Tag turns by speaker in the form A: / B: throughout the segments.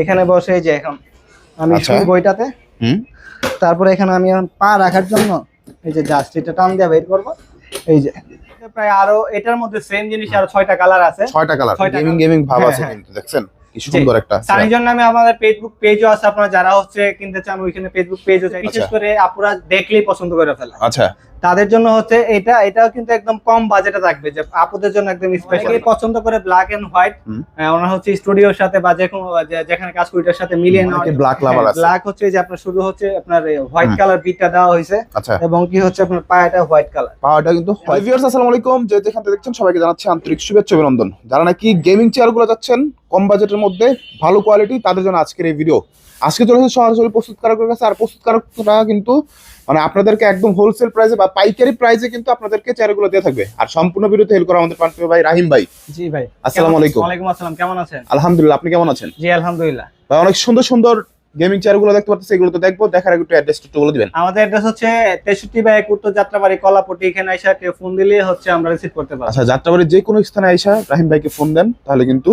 A: এখানে বসে এই যে এখন আমি
B: আচ্ছা।
A: শুই বইটাতে। তারপরে এখানে আমি এখন পা রাখার জন্য এই যে জাস্ট এটা টান দিয়ে বের করব। এই যে প্রায় আরও এটার মধ্যে সেম জিনিস আরও ছয়টা কালার আছে।
B: ছয়টা কালার গেমিং গেমিং ভাব
A: হ্যাঁ,
B: আছে
A: হ্যাঁ।
B: কিন্তু দেখছেন? কি সুন্দর একটা
A: আমাদের ফেসবুক পেজও আছে আপনারা যারা হচ্ছে কিনতে চান ওইখানে ফেসবুক পেজও চাই বিশেষ। করে আপুরা দেখলেই পছন্দ করে ফেলে।
B: আচ্ছা।
A: তাদের জন্য হচ্ছে এটা এটাও কিন্তু একদম কম বাজেটে থাকবে যে আপুদের জন্য একদম স্পেশাল পছন্দ করে ব্ল্যাক এন্ড হোয়াইট ওনার হচ্ছে স্টুডিওর সাথে বা যে যেখানে কাজ করি ওটার সাথে মিলিয়ে নেওয়া।
B: black lover আছে।
A: ব্ল্যাক হচ্ছে যে আপনার শুধু হচ্ছে আপনার হোয়াইট কালার বিটটা দেওয়া হয়েছে
B: আচ্ছা।
A: এবং কি হচ্ছে আপনার পায়াটা হোয়াইট কালার
B: পাওয়াটা কিন্তু ভিউয়ার্স আসসালামু আলাইকুম। যে যেখান থেকে দেখছেন সবাইকে জানাচ্ছি আন্তরিক শুভেচ্ছা অভিনন্দন। যারা নাকি গেমিং চেয়ারগুলো যাচ্ছেন কম বাজেটের মধ্যে ভালো কোয়ালিটি তাদের জন্য আজকের এই ভিডিও আজকে চলে এসেছে সরাসরি প্রস্তুতকারকের কাছে আর প্রস্তুতকারকরা কিন্তু মানে আপনাদেরকে একদম হোলসেল প্রাইসে বা পাইকারি প্রাইসে কিন্তু আপনাদেরকে চেয়ারগুলো দিয়ে থাকবে। আর সম্পূর্ণ বিরুদ্ধে হেল্প করা আমাদের প্রান্তীয় ভাই রাহিম ভাই।
A: জি ভাই।
B: আসসালামু আলাইকুম।
A: ওয়ালাইকুম আসসালাম কেমন আছেন?
B: আলহামদুলিল্লাহ আপনি কেমন আছেন?
A: জি আলহামদুলিল্লাহ।
B: ভাই অনেক সুন্দর সুন্দর গেমিং চেয়ারগুলো দেখতে পাচ্ছেন এগুলো তো দেখব দেখার আগে একটু অ্যাড্রেস একটু বলে দিবেন।
A: আমাদের অ্যাড্রেস হচ্ছে তেষট্টি বাই এক উত্তর যাত্রাবাড়ি কলাপটি এখানে কেউ ফোন দিলে হচ্ছে আমরা রিসিভ করতে পারব।
B: আচ্ছা যাত্রাবাড়ির যে কোনো স্থানে আইসা রাহিম ভাইকে ফোন দেন তাহলে কিন্তু।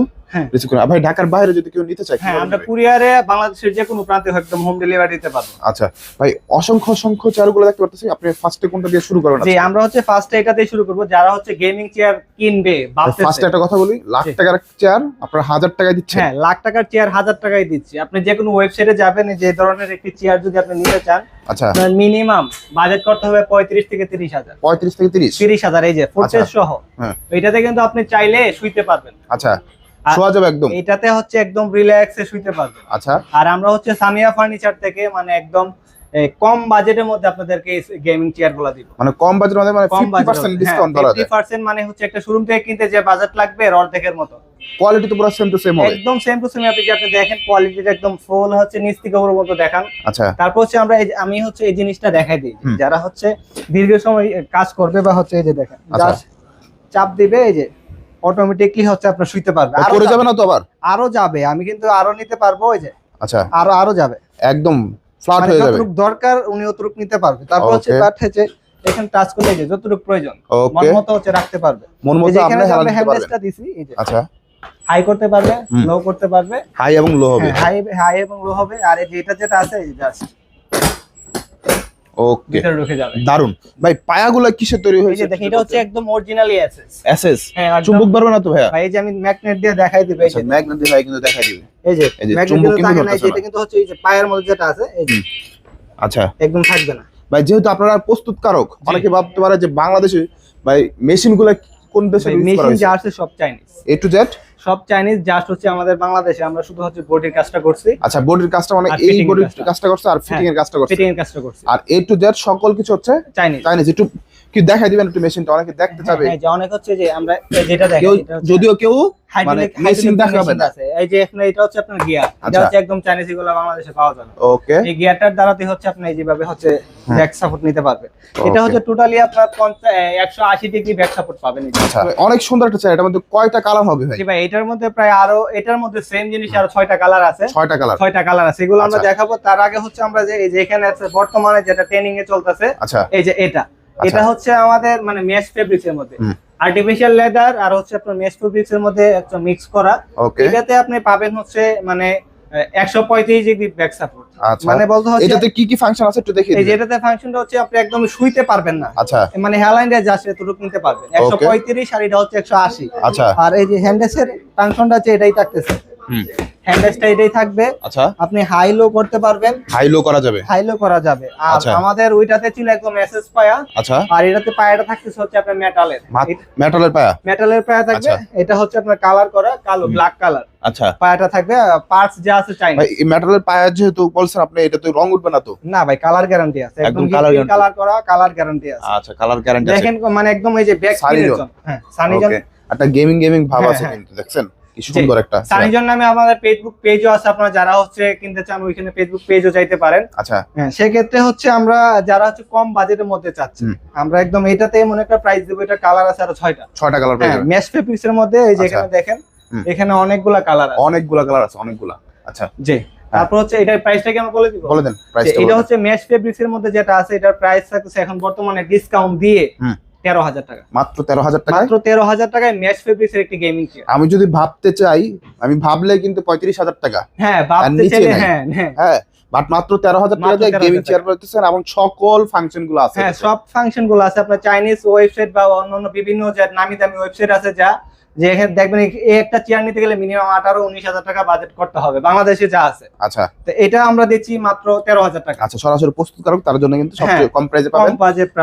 B: রিসিভ করেন। ভাই ঢাকার বাইরে যদি কেউ নিতে চায়
A: হ্যাঁ আমরা? কুরিয়ারে বাংলাদেশের যে কোনো প্রান্তে একদম হোম ডেলিভারি দিতে পারব।
B: আচ্ছা ভাই অসংখ্য অসংখ্য চেয়ারগুলো দেখতে পাচ্ছি আপনি ফার্স্টে কোনটা দিয়ে শুরু করেন
A: জি আমরা হচ্ছে ফার্স্টে এটা দিয়ে শুরু করব। যারা হচ্ছে গেমিং চেয়ার কিনবে
B: ফার্স্টে একটা কথা বলি। লাখ টাকার চেয়ার আপনার হাজার টাকায় দিচ্ছেন।
A: হ্যাঁ লাখ টাকার চেয়ার হাজার টাকায় দিচ্ছি। আপনি যে কোনো ওয়েবসাইটে যাবেন যে ধরনের একটি চেয়ার যদি আপনি নিতে চান
B: আচ্ছা।
A: মিনিমাম বাজেট করতে হবে পঁয়ত্রিশ থেকে তিরিশ হাজার।
B: পঁয়ত্রিশ থেকে তিরিশ?
A: তিরিশ হাজার এই যে ফোর্সেস সহ।
B: হ্যাঁ।
A: এটাতে কিন্তু আপনি চাইলে শুইতে পারবেন।
B: আচ্ছা। শোয়া যাবে একদম।
A: এটাতে হচ্ছে একদম রিল্যাক্সে শুইতে পারবেন
B: আচ্ছা।
A: আর আমরা হচ্ছে সামিয়া ফার্নিচার থেকে মানে একদম কম বাজেটের মধ্যে আপনাদেরকে গেমিং চেয়ারগুলা দিব।
B: মানে কম বাজেট মধ্যে মানে
A: কম
B: ফিফটি
A: বাজেট
B: পার্সেন্ট ডিসকাউন্ট করা যায়।
A: পার্সেন্ট মানে হচ্ছে একটা শোরুম থেকে কিনতে যে বাজেট লাগবে এর অর্ধেকের মতো।
B: কোয়ালিটি তো পুরো সেম টু সেম হবে।
A: একদম সেম টু সেম আপনি যে আপনি দেখেন কোয়ালিটিটা একদম ফুল হচ্ছে নিচ থেকে মতো দেখান।
B: আচ্ছা।
A: তারপর হচ্ছে আমরা আমি হচ্ছে এই জিনিসটা দেখাই দিই। যারা হচ্ছে দীর্ঘ সময় কাজ করবে বা হচ্ছে এই যে দেখেন
B: আচ্ছা।
A: জাস্ট চাপ দিবে এই যে। অটোমেটিকলি হচ্ছে আপনার শুইতে পারবে। আরও
B: করে যাবে না তো আবার?
A: আরও যাবে। আমি কিন্তু আরও নিতে পারব ওই যে।
B: আচ্ছা।
A: আরও আরও যাবে।
B: একদম ফ্ল্যাট
A: মানে
B: হয়ে যাবে।
A: যতটুকু দরকার উনি অতটুকু নিতে পারবে। তারপর হচ্ছে. বাট হচ্ছে এখানে টাচ করলে যে যতটুকু প্রয়োজন মন মতো হচ্ছে রাখতে পারবে।
B: মন মতো আপনি
A: আমরা
B: পারবেন।
A: দিছি এই যে।
B: আচ্ছা।
A: হাই করতে পারবে লো করতে পারবে।
B: হাই এবং লো হবে।
A: হাই হাই এবং লো হবে। আর এই যে এটা যেটা আছে এই যে জাস্ট
B: ওকে।
A: ভিতরে ঢুকে যাবে।
B: দারুণ ভাই পায়াগুলো কিসের তৈরি হয়েছে?
A: দেখেন এটা হচ্ছে একদম অরিজিনালি
B: এসএস
A: হ্যাঁ
B: চুম্বক ধরবে না তো ভাইয়া?
A: ভাই, এই যে আমি ম্যাগনেট দিয়ে দেখাই দিবে এই যে।
B: আচ্ছা ম্যাগনেট দিয়ে ভাই কিন্তু দেখা দিবে।
A: এই যে
B: এই যে চুম্বক
A: কিন্তু থাকে না যে এটা কিন্তু হচ্ছে এই যে পায়ের মধ্যে যেটা আছে এই যে।
B: আচ্ছা।
A: একদম থাকবে না।
B: ভাই যেহেতু আপনারা প্রস্তুতকারক অনেকে ভাবতে পারে যে বাংলাদেশে ভাই মেশিনগুলো কোন দেশে
A: মেশিন যা আছে সব চাইনিজ
B: এ টু জেড
A: সব চাইনিজ জাস্ট হচ্ছে আমাদের বাংলাদেশে আমরা শুধু হচ্ছে বডির কাজটা করছি।
B: আচ্ছা বডির কাজটা মানে এই বডির
A: কাজটা।
B: কাজটা করছে আর ফিটিং এর কাজটা করছে।
A: ফিটিং এর কাজটা করছি।
B: আর এ টু জেড সকল কিছু হচ্ছে
A: চাইনিজ
B: চাইনিজ একটু কি দেখাই দিবেন একটু মেশিনটা অনেকে দেখতে চাবে
A: হ্যাঁ যে অনেক হচ্ছে যে আমরা যেটা
B: যদিও কেউ মানে মেশিন দেখাবে না।
A: এই যে এখানে এটা হচ্ছে আপনার গিয়ার এটা
B: আচ্ছা।
A: হচ্ছে একদম চাইনিজ এগুলো বাংলাদেশে পাওয়া যায় না
B: ওকে
A: এই গিয়ারটার দ্বারাতে হচ্ছে আপনি যেভাবে হচ্ছে
B: হ্যাঁ।
A: ব্যাক সাপোর্ট নিতে পারবে। এটা হচ্ছে টোটালি আপনার একশো আশি ডিগ্রি ব্যাক সাপোর্ট পাবেন
B: আচ্ছা অনেক সুন্দর একটা চেয়ার এটার মধ্যে কয়টা কালার হবে ভাই?
A: জি ভাই এটার মধ্যে প্রায় আরও এটার মধ্যে সেম জিনিস আরও ছয়টা কালার আছে।
B: ছয়টা কালার
A: ছয়টা কালার আছে। এগুলো আমরা
B: আচ্ছা।
A: দেখাবো। তার আগে হচ্ছে আমরা যে এই যে এখানে আছে বর্তমানে যেটা ট্রেনিং এ চলতেছে
B: আচ্ছা।
A: এই যে এটা। এটা হচ্ছে আমাদের মানে মেশ ফেব্রিক্স এর মধ্যে। আর্টিফিশিয়াল লেদার আর হচ্ছে আপনার মেশ ফেব্রিক্স এর মধ্যে একটা মিক্স করা। এটাতে আপনি পাবেন হচ্ছে মানে একশো পঁয়ত্রিশ ডিগ্রি ব্যাক সাপোর্ট
B: আচ্ছা।
A: মানে বলতে হচ্ছে
B: এটাতে কি কি ফাংশন আছে একটু দেখিয়ে
A: এটাতে ফাংশনটা হচ্ছে আপনি একদম শুইতে পারবেন না।
B: আচ্ছা।
A: মানে হেলাইনটা জাস্ট এতটুকু নিতে পারবেন। একশো পঁয়ত্রিশ আর এটা হচ্ছে একশো আশি।
B: আচ্ছা।
A: আর এই যে হ্যান্ডেসের ফাংশনটা হচ্ছে এটাই থাকতেছে।
B: হুম।
A: হ্যান্ডেসটা এটাই থাকবে।
B: আচ্ছা।
A: আপনি হাই লো করতে পারবেন।
B: হাই লো করা যাবে?
A: হাই লো করা যাবে। আর
B: আচ্ছা।
A: আমাদের ওইটাতে ছিল একদম এসএস পায়া।
B: আচ্ছা।
A: আর এটাতে পায়াটা থাকতেছে হচ্ছে আপনার মেটালের
B: মেটালের পায়া?
A: মেটালের পায়া থাকবে।
B: আচ্ছা।
A: এটা হচ্ছে আপনার কালার করা কালো ব্ল্যাক কালার
B: আচ্ছা।
A: পায়াটা থাকবে পার্টস যা আছে চাইনা
B: ভাই এই মেটালের পায়া যেহেতু বলছেন আপনি এটা তো রং উঠবে না তো?
A: না ভাই কালার গ্যারান্টি আছে।
B: একদম guarantee।
A: কালার করা কালার গ্যারান্টি আছে।
B: আচ্ছা কালার গ্যারান্টি আছে।
A: দেখেন মানে একদম এই যে ব্যাক
B: Sunny
A: স্ক্রিনের হ্যাঁ সানিজন
B: ওকে একটা গেমিং গেমিং ভাব
A: হ্যাঁ,
B: আছে
A: হ্যাঁ।
B: কিন্তু দেখছেন? কি সুন্দর একটা
A: সানিজন নামে আমাদের ফেসবুক পেজও আছে আপনারা যারা হচ্ছে কিনতে চান ওইখানে ফেসবুক পেজও পারেন।
B: আচ্ছা।
A: হ্যাঁ সেক্ষেত্রে হচ্ছে আমরা যারা হচ্ছে কম বাজেটের মধ্যে চাচ্ছি আমরা একদম এটাতে মনে একটা প্রাইস দেবো এটা কালার আছে আরও ছয়টা।
B: ছয়টা কালার পেয়ে
A: হ্যাঁ
B: যাবেন।
A: ম্যাশ ফেব্রিক্স এর মধ্যে এই যে
B: আচ্ছা।
A: এখানে দেখেন এখানে অনেকগুলা কালার আছে।
B: অনেকগুলা কালার আছে অনেকগুলা। আচ্ছা।
A: জি। তারপর হচ্ছে এটার প্রাইসটা কি আমরা বলে দিব?
B: বলে দেন
A: এটা হচ্ছে ম্যাশ ফেব্রিক্স এর মধ্যে যেটা আছে এটার প্রাইস থাকছে এখন বর্তমানে ডিসকাউন্ট দিয়ে। তেরো হাজার টাকা।
B: মাত্র তেরো হাজার টাকায়?
A: মাত্র তেরো হাজার টাকায় ম্যাচ ফেব্রিক্স এর একটি গেমিং চেয়ার
B: আমি যদি ভাবতে চাই আমি ভাবলে কিন্তু পঁয়ত্রিশ হাজার টাকা।
A: হ্যাঁ ভাবতে চাইলে হ্যাঁ হ্যাঁ।
B: হ্যাঁ বাট মাত্র তেরো হাজার টাকা দিয়ে গেমিং চেয়ার পাচ্ছেন এবং সকল ফাংশনগুলো আছে।
A: হ্যাঁ সব ফাংশনগুলো আছে। আপনার চাইনিজ ওয়েবসাইট বা অন্যান্য বিভিন্ন যে নামি দামি ওয়েবসাইট আছে যা যে এখানে দেখবেন এই একটা চেয়ার নিতে গেলে মিনিমাম আঠারো উনিশ হাজার টাকা বাজেট করতে হবে বাংলাদেশে যা আছে।
B: আচ্ছা।
A: তো এটা আমরা দিচ্ছি মাত্র তেরো হাজার টাকা।
B: আচ্ছা সরাসরি প্রস্তুত প্রস্তুতকারক তার জন্য কিন্তু সবচেয়ে কম প্রাইসে পাবেন।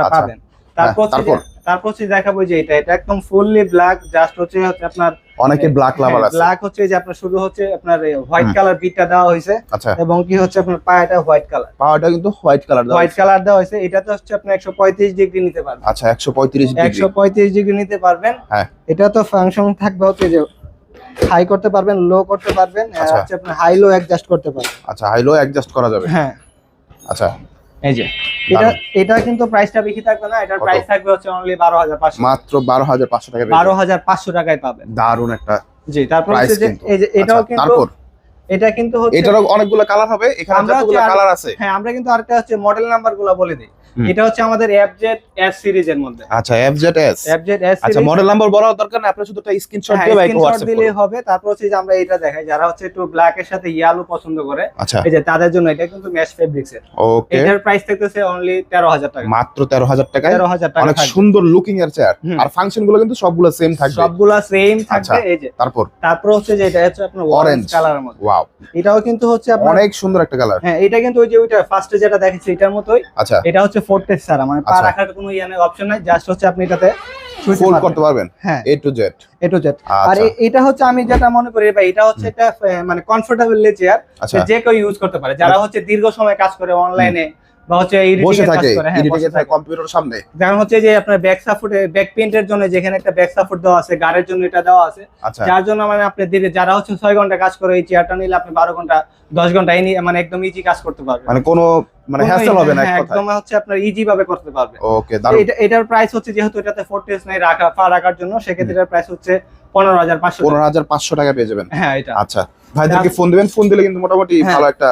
B: আচ্ছা।
A: পাবেন। তারপর
B: তারপর?
A: হচ্ছে দেখাবো যে এটা এটা একদম ফুললি ব্ল্যাক জাস্ট হচ্ছে আপনার
B: অনেকে ব্ল্যাক লাভার আছে।
A: ব্ল্যাক হচ্ছে যে আপনার শুধু হচ্ছে আপনার হোয়াইট। কালার বিটটা দেওয়া হয়েছে
B: আচ্ছা।
A: এবং কি হচ্ছে আপনার পায়াটা হোয়াইট কালার
B: পাওয়াটা কিন্তু হোয়াইট কালার
A: হোয়াইট কালার দেওয়া হয়েছে এটাতে হচ্ছে আপনি একশো পঁয়ত্রিশ ডিগ্রি নিতে পারবেন।
B: আচ্ছা একশো পঁয়ত্রিশ ডিগ্রি।
A: একশো পঁয়ত্রিশ ডিগ্রি নিতে পারবেন।
B: হ্যাঁ।
A: এটা তো ফাংশন থাকবে হচ্ছে যে হাই করতে পারবেন লো করতে পারবেন
B: আচ্ছা।
A: হচ্ছে আপনি হাই লো অ্যাডজাস্ট করতে পারবেন।
B: আচ্ছা হাইলো অ্যাডজাস্ট করা যাবে।
A: হ্যাঁ।
B: আচ্ছা।
A: এই যে এটা এটা কিন্তু প্রাইসটা বেশি থাকবে না এটার প্রাইস থাকবে হচ্ছে অনলি বারো হাজার পাঁচশো।
B: মাত্র বারো হাজার পাঁচশো টাকা
A: বারো হাজার পাঁচশো টাকায় পাবেন।
B: দারুণ একটা
A: জি তারপর এই যে এটাও
B: আচ্ছা,
A: কিন্তু এটা কিন্তু হচ্ছে
B: এটারও অনেকগুলো কালার হবে এখানে যতগুলো কালার আছে।
A: হ্যাঁ আমরা কিন্তু আরেকটা হচ্ছে মডেল নাম্বারগুলো বলে দিই। এটা হচ্ছে আমাদের এফজেড এস সিরিজের মধ্যে।
B: আচ্ছা এফজেড এস
A: এফজেড এস
B: আচ্ছা মডেল নাম্বার বলার দরকার না আপনি শুধু একটা স্ক্রিনশট দিয়ে বাইক
A: স্ক্রিনশট
B: হোয়াটসঅ্যাপ
A: দিলেই হবে তারপর হচ্ছে যে আমরা এটা দেখাই যারা হচ্ছে একটু ব্ল্যাক এর সাথে ইয়েলো পছন্দ করে
B: আচ্ছা।
A: এই যে তাদের জন্য এটা কিন্তু ম্যাচ ফেব্রিক্স এর।
B: ওকে
A: এটার প্রাইস থাকতেছে অনলি তেরো হাজার টাকা।
B: মাত্র তেরো হাজার টাকায়?
A: তেরো হাজার টাকা
B: অনেক সুন্দর লুকিং এর চেয়ার আর ফাংশনগুলো কিন্তু সবগুলো সেম থাকবে।
A: সবগুলা সেম
B: আচ্ছা।
A: থাকবে এই যে।
B: তারপর?
A: তারপর হচ্ছে যে এটা হচ্ছে আপনার অরেঞ্জ। কালারের মধ্যে।
B: ওয়াও
A: এটাও কিন্তু হচ্ছে
B: অনেক সুন্দর একটা কালার
A: হ্যাঁ এটা কিন্তু ওই যে ওইটা ফার্স্টে যেটা দেখেছি এটার মতোই।
B: আচ্ছা।
A: এটা হচ্ছে ফোর ছাড়া মানে পা
B: আচ্ছা।
A: রাখার কোনো ইয়ানে অপশন নাই জাস্ট হচ্ছে আপনি এটাতে পারবেন।
B: করতে পারবেন?
A: হ্যাঁ।
B: A to Z
A: A to Z আর
B: আচ্ছা।
A: এটা হচ্ছে আমি যেটা মনে করি ভাই এটা হচ্ছে একটা মানে কমফোর্টেবল
B: আচ্ছা।
A: যে কেউ ইউজ করতে পারে। যারা হচ্ছে দীর্ঘ সময় কাজ করে অনলাইনে বা হচ্ছে
B: বসে থাকে
A: হ্যাঁ, থাকে।
B: কম্পিউটার সামনে।
A: যেমন হচ্ছে যে আপনার ব্যাক সাপোর্টে ব্যাক জন্য যেখানে একটা ব্যাক সাপোর্ট দেওয়া আছে গাড়ির জন্য এটা দেওয়া আছে।
B: আচ্ছা।
A: যার জন্য মানে আপনি ধীরে যারা হচ্ছে ছয় ঘণ্টা কাজ করে এই চেয়ারটা নিলে আপনি বারো ঘণ্টা দশ ঘণ্টা এই মানে একদম ইজি কাজ করতে পারবেন।
B: মানে কোনো মানে হ্যাসেল হবে না
A: হ্যাঁ, একদম হচ্ছে আপনার ইজি ভাবে করতে পারবেন।
B: ওকে
A: এটা এটার প্রাইস হচ্ছে যেহেতু এটাতে ফোর টেস্ট নাই রাখা পা রাখার জন্য সেক্ষেত্রে এটার প্রাইস হচ্ছে পনেরো হাজার পাঁচশো
B: পনেরো হাজার পাঁচশো টাকা পেয়ে যাবেন।
A: হ্যাঁ এটা।
B: আচ্ছা। ভাইদেরকে ফোন দিবেন ফোন দিলে কিন্তু মোটামুটি
A: হ্যাঁ।
B: ভালো একটা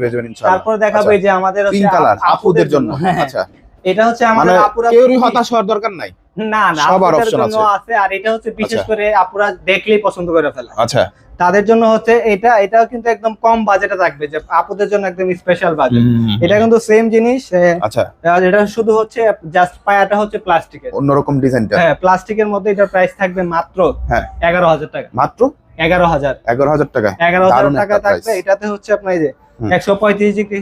B: পেয়ে যাবেন ইনশাআল্লাহ।
A: তারপর দেখাবে যে আমাদের হচ্ছে
B: পিঙ্ক কালার আপুদের জন্য।
A: হ্যাঁ,
B: আচ্ছা।
A: এটা হচ্ছে
B: মানে
A: আমাদের আপুরা
B: কেউরই হতাশ হওয়ার দরকার নাই।
A: না না
B: সবার
A: জন্য
B: আছে।
A: আর এটা হচ্ছে বিশেষ
B: আচ্ছা।
A: করে আপুরা দেখলেই পছন্দ করে ফেলে।
B: আচ্ছা।
A: তাদের জন্য হচ্ছে এটা এটাও কিন্তু একদম কম বাজেটে থাকবে যে আপুদের জন্য একদম স্পেশাল বাজেট এটা কিন্তু সেম জিনিস
B: আচ্ছা।
A: এটা শুধু হচ্ছে জাস্ট পায়াটা হচ্ছে প্লাস্টিকের
B: অন্যরকম ডিজাইনটা
A: হ্যাঁ প্লাস্টিকের মধ্যে এটার প্রাইস থাকবে মাত্র
B: হ্যাঁ।
A: এগারো হাজার টাকা।
B: মাত্র
A: এগারো হাজার।
B: এগারো হাজার টাকা।
A: এগারো হাজার টাকা থাকবে এটাতে হচ্ছে আপনার এই যে। একশো পঁয়ত্রিশ ডিগ্রি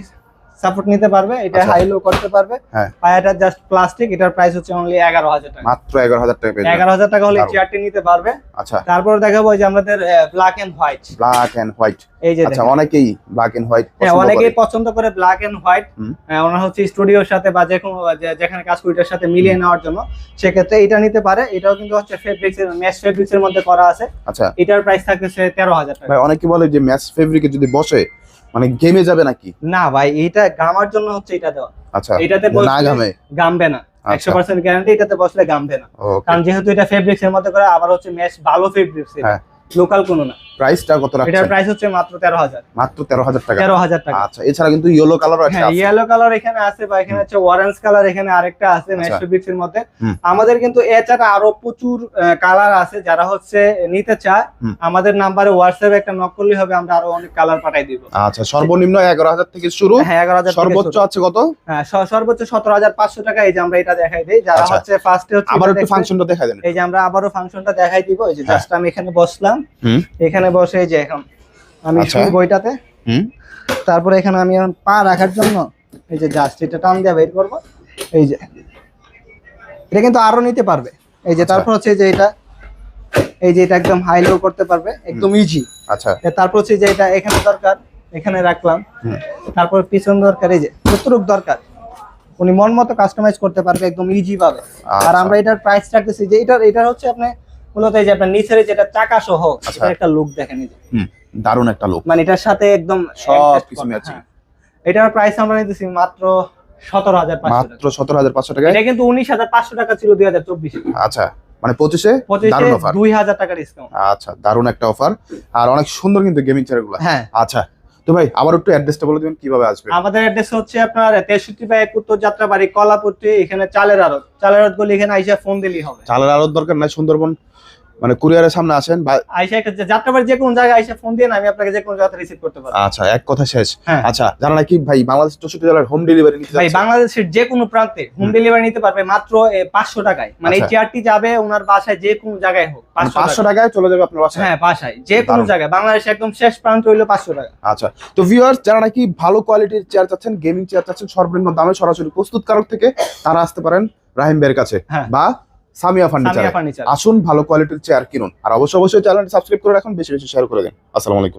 A: সাপোর্ট নিতে পারবে এটা
B: আচ্ছা।
A: হাই লো করতে পারবে।
B: হ্যাঁ।
A: পায়াটা জাস্ট প্লাস্টিক এটার প্রাইস হচ্ছে অনলি এগারো হাজার টাকা।
B: মাত্র এগারো হাজার টাকা পেয়ে যাবেন
A: এগারো হাজার টাকা হলে। চেয়ারটি নিতে পারবে।
B: আচ্ছা।
A: তারপর দেখাবো যে আমাদের black and white
B: black and white
A: এই যে
B: আচ্ছা অনেকেই ব্ল্যাক এন্ড হোয়াইট
A: হ্যাঁ অনেকেই পছন্দ করে ব্ল্যাক এন্ড হোয়াইট ওনার হচ্ছে স্টুডিওর সাথে বা যে কোনো যেখানে কাজ করিটার সাথে মিলিয়ে নেওয়ার জন্য। সেক্ষেত্রে এটা নিতে পারে। এটাও কিন্তু হচ্ছে ফেব্রিক্স এর ম্যাচ ফেব্রিক্স এর মধ্যে করা আছে।
B: আচ্ছা।
A: এটার প্রাইস থাকতেছে তেরো হাজার টাকা।
B: ভাই অনেকে বলে যে ম্যাচ ফেব্রিকে যদি বসে মানে গেমে যাবে নাকি?
A: না ভাই এটা গামার জন্য হচ্ছে এটা দেওয়া।
B: আচ্ছা
A: এটাতে
B: না গামে
A: গামবে না একশো
B: আচ্ছা
A: পার্সেন্ট গ্যারান্টি এটাতে বসলে গামবে না। কারণ যেহেতু এটা ফেব্রিক্স এর মধ্যে করে আবার হচ্ছে ম্যাচ ভালো ফেব্রিক্স
B: হ্যাঁ।
A: লোকাল কোনো না।
B: প্রাইসটা কত রাখছেন?
A: এটার প্রাইস হচ্ছে মাত্র তেরো হাজার।
B: মাত্র তেরো হাজার টাকা?
A: তেরো হাজার টাকা।
B: আচ্ছা এছাড়া কিন্তু ইয়েলো কালারও একটা
A: হ্যাঁ ইয়েলো কালার এখানে আছে বা এখানে হচ্ছে অরেঞ্জ কালার এখানে আরেকটা আছে ম্যাচ
B: আচ্ছা।
A: এর মধ্যে। আমাদের কিন্তু এছাড়া আরও প্রচুর কালার আছে যারা হচ্ছে নিতে চায়। আমাদের নাম্বারে হোয়াটসঅ্যাপে একটা নক করলে হবে আমরা আরও অনেক কালার পাঠাই দিব।
B: আচ্ছা সর্বনিম্ন এগারো হাজার থেকে শুরু।
A: হ্যাঁ এগারো হাজার
B: সর্বোচ্চ আছে কত?
A: হ্যাঁ সর্বোচ্চ সতেরো হাজার পাঁচশো টাকা এই যে আমরা এটা দেখাই দিই। যারা
B: আচ্ছা।
A: হচ্ছে ফার্স্টে হচ্ছে
B: আবার একটু ফাংশনটা দেখা দেন।
A: এই যে আমরা আবারও ফাংশনটা দেখাই দিব। এই যে
B: হ্যাঁ।
A: জাস্ট আমি এখানে বসলাম।
B: হুম।
A: এখানে বসে এই যে এখন আমি
B: আচ্ছা।
A: বইটাতে।
B: হুম।
A: তারপরে এখানে আমি এখন পা রাখার জন্য এই যে জাস্ট এটা টান দিয়ে বের করব। এই যে এটা কিন্তু আরও নিতে পারবে। এই যে
B: আচ্ছা।
A: তারপর হচ্ছে যে এটা এই যে এটা একদম হাই লো করতে পারবে একদম ইজি
B: আচ্ছা।
A: তারপর হচ্ছে যে এটা এখানে দরকার এখানে রাখলাম। তারপর পিছন দরকার এই যে যতটুক দরকার উনি মন মতো কাস্টমাইজ করতে পারবে একদম ইজি ভাবে। আর
B: আচ্ছা।
A: আমরা এটার প্রাইস রাখতেছি যে এটার এটার হচ্ছে আপনি মূলত এই যে আপনার নিচের যেটা চাকা সহ
B: আচ্ছা।
A: একটা লুক দেখেন এই যে।
B: দারুণ একটা লোক
A: মানে এটার সাথে একদম
B: সব কিছু
A: হ্যাঁ। এটার প্রাইস আমরা নিতেছি মাত্র সতেরো হাজার
B: মাত্র সতেরো হাজার পাঁচশো টাকায়?
A: এটা কিন্তু উনিশ হাজার পাঁচশো টাকা ছিল দুই হাজার চব্বিশে।
B: আচ্ছা মানে পঁচিশে?
A: পঁচিশে
B: দারুণ অফার
A: দুই হাজার টাকা ডিসকাউন্ট
B: আচ্ছা দারুণ একটা অফার আর অনেক সুন্দর কিন্তু গেমিং চেয়ারগুলো।
A: হ্যাঁ।
B: আচ্ছা তো ভাই আবার একটু অ্যাড্রেসটা বলে দিবেন কীভাবে আসবে?
A: আমাদের অ্যাড্রেস হচ্ছে আপনার তেষট্টি এক উত্তর যাত্রাবাড়ি কলাপট্টি এখানে চালের আড়ত। চালের আড়ত বলে এখানে আইসা ফোন দিলেই হবে।
B: চালের আরত দরকার নাই সুন্দরবন মানে কুরিয়ারের সামনে আসেন বা
A: আইসা একটা যাত্রাবাড়ি যে কোনো জায়গায় আইসা ফোন দিয়ে আমি আপনাকে যে কোনো জায়গাতে রিসিভ করতে পারব।
B: আচ্ছা এক কথা শেষ।
A: হ্যাঁ।
B: আচ্ছা জানা নাকি ভাই বাংলাদেশ চৌষট্টি জেলার হোম ডেলিভারি নিতে
A: ভাই বাংলাদেশের যে কোনো প্রান্তে হোম। ডেলিভারি নিতে পারবে মাত্র পাঁচশো টাকায়। মানে এই
B: আচ্ছা।
A: চেয়ারটি যাবে ওনার বাসায় যে কোনো জায়গায় হোক
B: মানে
A: পাঁচশো
B: পাঁচশো
A: টাকা
B: টাকায় চলে যাবে আপনার বাসায়?
A: হ্যাঁ বাসায়। যে কোনো জায়গায়। বাংলাদেশে একদম শেষ প্রান্ত হইল পাঁচশো টাকা
B: আচ্ছা তো ভিউয়ার্স যারা নাকি ভালো কোয়ালিটির চেয়ার চাচ্ছেন গেমিং চেয়ার চাচ্ছেন সর্বনিম্ন দামে সরাসরি প্রস্তুতকারক থেকে তারা আসতে পারেন রাহিম বের কাছে
A: হ্যাঁ।
B: বা
A: সামিয়া ফার্নিচার
B: আসুন ভালো কোয়ালিটির চেয়ার কিনুন। আর অবশ্যই অবশ্যই চ্যানেলটি সাবস্ক্রাইব করে রাখুন বেশি বেশি শেয়ার করে দিন। আসসালামু আলাইকুম।